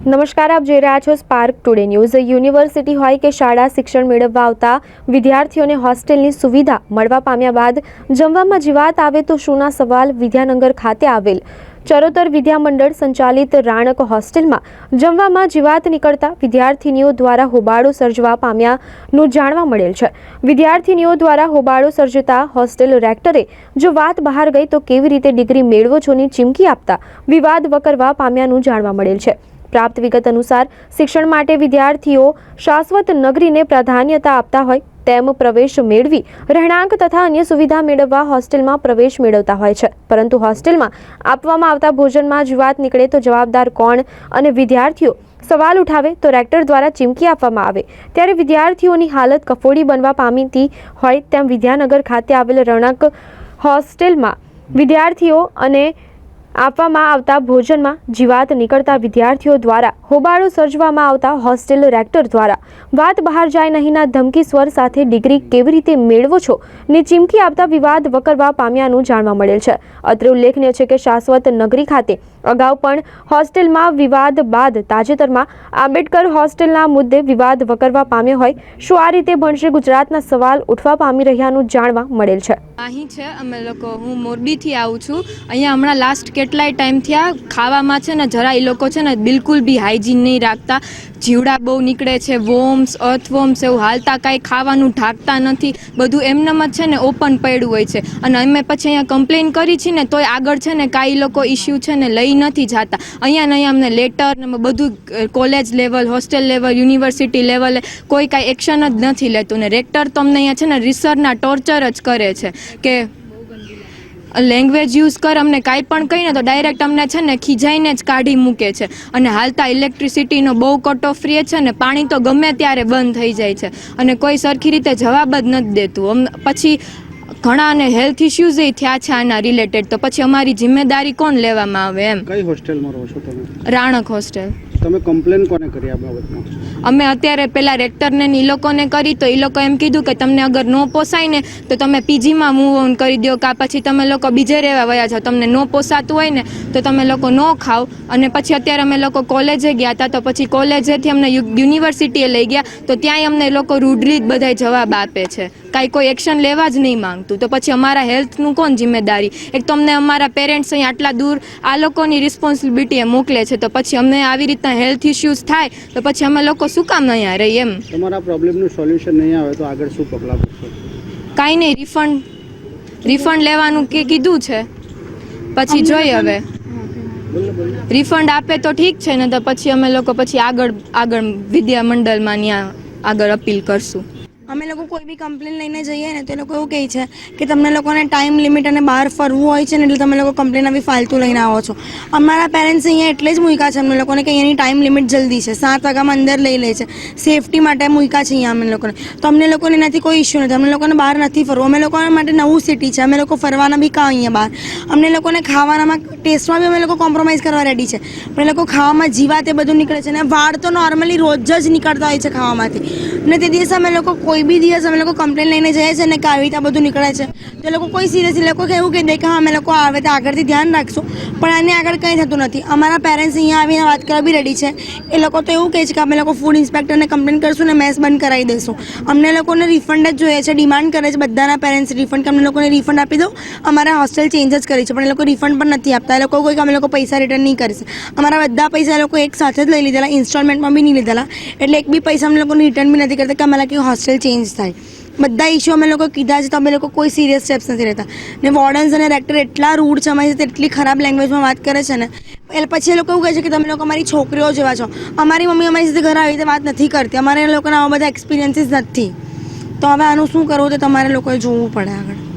નમસ્કાર, આપ જોઈ રહ્યા છો સ્પાર્ક ટુડે ન્યૂઝ યુનિવર્સિટી હોય કે શાળા શિક્ષણ મેળવવા આવતા વિદ્યાર્થીઓને હોસ્ટેલની સુવિધા મળવા પામ્યા બાદ જમવામાં જીવાત આવે તો શુંના સવાલ વિદ્યાનગર ખાતે આવેલ. ચરોતર વિદ્યામંડળ સંચાલિત રાણક હોસ્ટેલમાં જમવામાં જીવાત નીકળતા વિદ્યાર્થીનીઓ દ્વારા હોબાળો સર્જવા પામ્યાનું જાણવા મળેલ છે. વિદ્યાર્થીનીઓ દ્વારા હોબાળો સર્જતા હોસ્ટેલ રેક્ટરે જો વાત બહાર ગઈ તો કેવી રીતે ડિગ્રી મેળવો છોની ચીમકી આપતા વિવાદ વકરવા પામ્યાનું જાણવા મળેલ છે. પ્રાપ્ત વિગત અનુસાર શિક્ષણ માટે વિદ્યાર્થીઓ શાશ્વત નગરીને પ્રાધાન્યતા આપતા હોય તેમ પ્રવેશ મેળવી રહેણાંક તથા અન્ય સુવિધા મેળવવા હોસ્ટેલમાં પ્રવેશ મેળવતા હોય છે. પરંતુ હોસ્ટેલમાં આપવામાં આવતા ભોજનમાં જીવાત નીકળે તો જવાબદાર કોણ અને વિદ્યાર્થીઓ સવાલ ઉઠાવે તો રેક્ટર દ્વારા ચીમકી આપવામાં આવે. ત્યારે વિદ્યાર્થીઓની હાલત કફોડી બનવા પામીતી હોય તેમ વિદ્યાનગર ખાતે આવેલ રણક હોસ્ટેલમાં વિદ્યાર્થીઓ અને આપવામાં આવતા ભોજનમાં જીવાત નીકળતા વિદ્યાર્થીઓ દ્વારા હોબાળો સર્જવામાં આવતા હોસ્ટેલ રેક્ટર દ્વારા વાત બહાર જાય નહીંના ધમકી સ્વર સાથે ડિગ્રી કેવી રીતે મેળવો છો ને ચીમકી આપતા વિવાદ વકરવા પામ્યાનું જાણવા મળેલ છે. અત્રે ઉલ્લેખનીય છે કે શાશ્વત નગરી ખાતે અગાઉ પણ હોસ્ટેલમાં વિવાદ બાદ તાજેતરમાં આંબેડકર હોસ્ટેલના મુદ્દે વિવાદ વકરવા પામ્યો હોય શું આ રીતે ભણશે ગુજરાતના સવાલ ઉઠવા પામી રહ્યાનું જાણવા મળેલ છે. અહીં છે અમે લોકો, હું મોરબીથી આવું છું. અહીંયા હમણાં લાસ્ટ કેટલાય ટાઈમ થયા ખાવામાં છે ને જરા એ લોકો છે ને બિલકુલ બી હાઇજીન નહીં રાખતા. જીવડા બહુ નીકળે છે વોમ્સ અર્થવોમ્સ એવું હાલતા કાંઈ ખાવાનું ઢાંકતા નથી. બધું એમનેમ જ છે ને ઓપન પડ્યું હોય છે. અને અમે પછી અહીંયા કમ્પ્લેન કરી છે ને તોય આગળ છે ને કાંઈ લોકો ઇસ્યુ છે ને લઈ નથી જાતા. અહીંયા ને અહીંયા અમને લેટર ને બધું college level hostel level university લેવલે કોઈ કાંઈ એક્શન જ નથી લેતું. ને રેક્ટર તો અમને અહીંયા છે ને રિસર્ચના ટોર્ચર જ કરે છે કે લેંગ્વેજ યુઝ કર અમને કાંઈ પણ કહીને તો ડાયરેક્ટ અમને છે ને ખીજાઈને જ કાઢી મૂકે છે. અને હાલતા ઇલેક્ટ્રિસિટીનો બહુ કટ ઓફ રહે છે ને પાણી તો ગમે ત્યારે બંધ થઈ જાય છે. અને કોઈ સરખી રીતે જવાબ જ નથી દેતું. પછી ઘણાને હેલ્થ ઇશ્યુઝ થયા છે આના રિલેટેડ તો પછી અમારી જિમ્મેદારી કોણ લેવામાં આવે એમ? કઈ હોસ્ટેલમાં રહો છો તમે? રાણક હોસ્ટેલ તમે કમ્પ્લેન કોને કરી આ બાબતમાં? અમે અત્યારે પેલા રેક્ટરને ઈ લોકોને કરી, તો એ લોકો એમ કીધું કે તમને અગર ન પોસાય ને, તો તમે પીજીમાં મૂવ ઓન કરી દો કાં પછી તમે લોકો બીજે રહેવા વયા જાઓ. તમને ન પોસાતું હોય ને, તો તમે લોકો ન ખાઓ. અને પછી અત્યારે અમે લોકો કોલેજે ગયા હતા તો પછી કોલેજેથી અમને યુનિવર્સિટીએ લઈ ગયા. તો ત્યાંય અમને લોકો રૂડલી જ બધાય જવાબ આપે છે. કાંઈ કોઈ એક્શન લેવા જ નહીં માંગતું. તો પછી અમારા હેલ્થનું કોણ જિમ્મેદારી? એક તો અમને અમારા પેરેન્ટ્સ અહીં આટલા દૂર, આ લોકોની રિસ્પોન્સિબિલિટી મોકલે છે. તો પછી અમને આવી રીતના હેલ્થ ઇશ્યુઝ થાય તો પછી અમે લોકો શું કામ અહીંયા રહીએ એમ? તમારા પ્રોબ્લેમનું સોલ્યુશન નહીં આવે તો આગળ શું પગલાં ભરશો? કાંઈ નહીં રિફંડ રિફંડ લેવાનું કે કીધું છે. પછી જોઈએ હવે. રિફંડ આપે તો ઠીક છે ને તો પછી અમે લોકો પછી આગળ આગળ વિદ્યા મંડળમાં ત્યાં આગળ અપીલ કરશું. અમે લોકો કોઈ બી કમ્પ્લેન લઈને જઈએ ને તો એ લોકો એવું કહે છે કે તમને લોકોને ટાઈમ લિમિટ અને બહાર ફરવું હોય છે ને એટલે તમે લોકો કમ્પ્લેન આવી ફાલતુ લઈને આવો છો. અમારા પેરેન્ટ્સ અહીંયા એટલે જ મૂક્યા છે અમને લોકોને કે અહીંયાની ટાઈમ લિમિટ જલ્દી છે. સાત વાગ્યામાં અંદર લઈ લે છે. સેફટી માટે મૂક્યા છે અહીંયા અમે લોકોને. તો અમને લોકોને એનાથી કોઈ ઇશ્યુ નથી. અમને લોકોને બહાર નથી ફરવું. અમે લોકો માટે નવું સિટી છે. અમે લોકો ફરવાના બી કાં અહીંયા બહાર. અમને લોકોને ખાવાનામાં ટેસ્ટમાં બી અમે લોકો કોમ્પ્રોમાઇઝ કરવા રેડી છે. પણ એ લોકો ખાવામાં જીવાત એ બધું નીકળે છે અને વાળ તો નોર્મલી રોજ જ નીકળતા હોય છે ખાવામાંથી. ને તે દિવસે અમે લોકો કોઈ બી દિવસ અમે લોકો કમ્પ્લેન લઈને જઈએ છે ને કે આવી રીતે બધું નીકળે છે. તો લોકો કોઈ સિરિયસ લોકો એવું કહી દે કે હા અમે લોકો આવે તો આગળથી ધ્યાન રાખશું. પણ આને આગળ કંઈ થતું નથી. અમારા પેરેન્ટ્સ અહીંયા આવીને વાત કરવા બી રેડી છે. એ લોકો તો એવું કહે છે કે અમે લોકો ફૂડ ઇન્સ્પેક્ટરને કમ્પ્લેન કરશું ને મેસ બંધ કરાવી દઈશું. અમને લોકોને રિફંડ જ જોઈએ છે ડિમાન્ડ કરે છે બધાના પેરેન્ટ્સ રિફંડ કે અમને લોકોને રિફંડ આપી દો અમારા હોસ્ટેલ ચેન્જ જ કરી છે, પણ એ લોકો રિફંડ પણ નથી આપતા. એ લોકો કોઈ અમે લોકો પૈસા રિટર્ન નહીં કરશે અમારા બધા પૈસા એ લોકો એક સાથે જ લઈ લીધેલા ઇન્સ્ટોલમેન્ટમાં બી નહીં લીધેલા. એટલે એક બી પૈસા અમે લોકોને રિટર્ન બી નથી કરતા કે અમારા કે હોસ્ટેલ ચેન્જ થાય. બધા ઇસ્યુ અમે લોકો કીધા છે તો અમે લોકો કોઈ સિરિયસ સ્ટેપ્સ નથી રહેતા ને વોર્ડન્સ અને રેક્ટર એટલા રૂડ છે અમારી સાથે એટલી ખરાબ લેંગ્વેજમાં વાત કરે છે ને. એ પછી એ લોકો એવું કહે છે કે તમે લોકો અમારી છોકરીઓ જેવા છો. અમારી મમ્મી અમારી સાથે ઘરે આવી રીતે વાત નથી કરતી. અમારે એ લોકોના આવા બધા એક્સપિરિયન્સીસ નથી. તો હવે આનું શું કરવું? તે તમારે લોકોએ જોવું પડે આગળ.